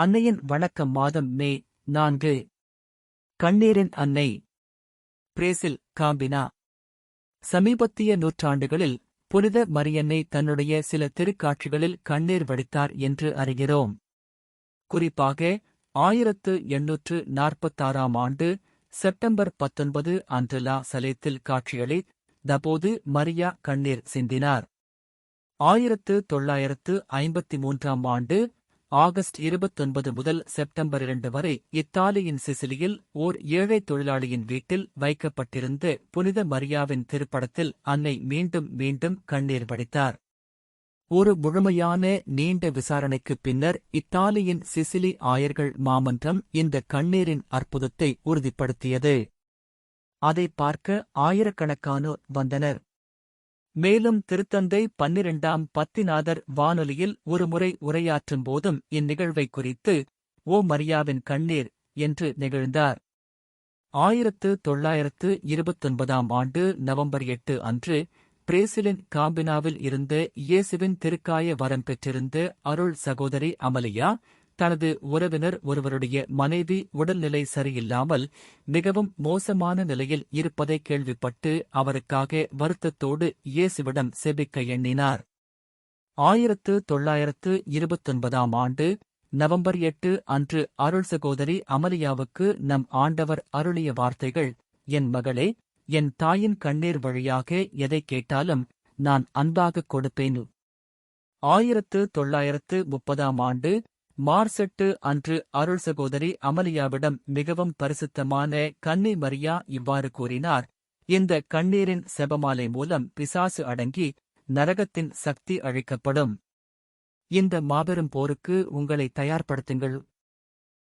அன்னையின் வணக்கம் மாதம் மே நான்கு. கண்ணீரின் அன்னை. Brazil Campina. சமீபத்திய நூற்றாண்டுகளில் புனித மரியன்னை தன்னுடைய சில திருக்காட்சிகளில் கண்ணீர் வடித்தார் என்று அறிகிறோம். குறிப்பாக ஆயிரத்து எண்ணூற்று நாற்பத்தாறாம் ஆண்டு செப்டம்பர் பத்தொன்பது அன்று லா சலேத்தில் காட்சியளித் தபோது மரியா கண்ணீர் சிந்தினார். ஆயிரத்து தொள்ளாயிரத்து ஐம்பத்தி மூன்றாம் ஆண்டு ஆகஸ்ட் இருபத்தொன்பது முதல் செப்டம்பர் இரண்டு வரை இத்தாலியின் சிசிலியில் ஓர் ஏழை தொழிலாளியின் வீட்டில் வைக்கப்பட்டிருந்த புனித மரியாவின் திருப்படத்தில் அன்னை மீண்டும் மீண்டும் கண்ணீர் வடித்தார். ஒரு முழுமையான நீண்ட விசாரணைக்குப் பின்னர் இத்தாலியின் சிசிலி ஆயர்கள் மாமன்றம் இந்த கண்ணீரின் அற்புதத்தை உறுதிப்படுத்தியது. அதை பார்க்க ஆயிரக்கணக்கானோர் வந்தனர். மேலும் திருத்தந்தை பன்னிரண்டாம் பத்திநாதர் வானொலியில் ஒருமுறை உரையாற்றும் போதும் இந்நிகழ்வை குறித்து ஓ மரியாவின் கண்ணீர் என்று நிகழ்ந்தார். ஆயிரத்து தொள்ளாயிரத்து இருபத்தொன்பதாம் ஆண்டு நவம்பர் எட்டு அன்று பிரேசிலின் காம்பினாவில் இருந்து இயேசுவின் திருக்காய வரம் பெற்றிருந்த அருள் சகோதரி அமலியா தனது உறவினர் ஒருவருடைய மனைவி உடல்நிலை சரியில்லாமல் மிகவும் மோசமான நிலையில் இருப்பதை கேள்விப்பட்டு அவருக்காக வருத்தத்தோடு இயேசுவிடம் செபிக்க எண்ணினார். ஆயிரத்து தொள்ளாயிரத்து இருபத்தொன்பதாம் ஆண்டு நவம்பர் எட்டு அன்று அருள் சகோதரி அமலியாவுக்கு நம் ஆண்டவர் அருளிய வார்த்தைகள் என் மகளே என் தாயின் கண்ணீர் வழியாக எதை கேட்டாலும் நான் அன்பாகக் கொடுப்பேன். ஆயிரத்து தொள்ளாயிரத்து முப்பதாம் ஆண்டு மார்செட்டு அன்று அருள் சகோதரி அமலியாவிடம் மிகவும் பரிசுத்தமான கன்னி மரியா இவ்வாறு கூறினார். இந்த கண்ணீரின் செபமாலை மூலம் பிசாசு அடங்கி நரகத்தின் சக்தி அழிக்கப்படும். இந்த மாபெரும் போருக்கு உங்களை தயார்படுத்துங்கள்.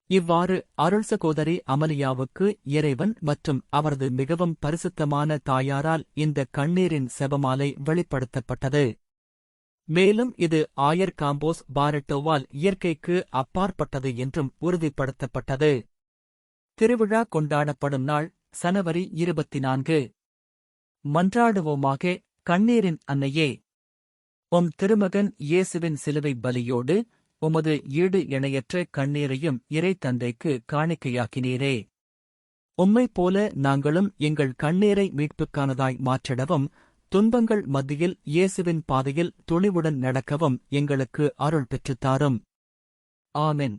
இவ்வாறு அருள் சகோதரி அமலியாவுக்கு இறைவன் மற்றும் அவரது மிகவும் பரிசுத்தமான தாயாரால் இந்த கண்ணீரின் செபமாலை வெளிப்படுத்தப்பட்டது. மேலும் இது ஆயர் காம்போஸ் பாரட்டோவால் இயற்கைக்கு அப்பாற்பட்டது என்றும் உறுதிப்படுத்தப்பட்டது. திருவிழா கொண்டாடப்படும் நாள் சனவரி இருபத்தி நான்கு மன்றாடுவோமாக கண்ணீரின் அன்னையே. உம் திருமகன் இயேசுவின் சிலுவை பலியோடு உமது ஈடு இணையற்ற கண்ணீரையும் இறை தந்தைக்கு காணிக்கையாக்கினீரே. உம்மைப் போல நாங்களும் எங்கள் கண்ணீரை மீட்புக்கானதாய் மாற்றிடவும் துன்பங்கள் மத்தியில் இயேசுவின் பாதையில் துணிவுடன் நடக்கவும் எங்களுக்கு அருள் பெற்றுத்தாரும் ஆமென்.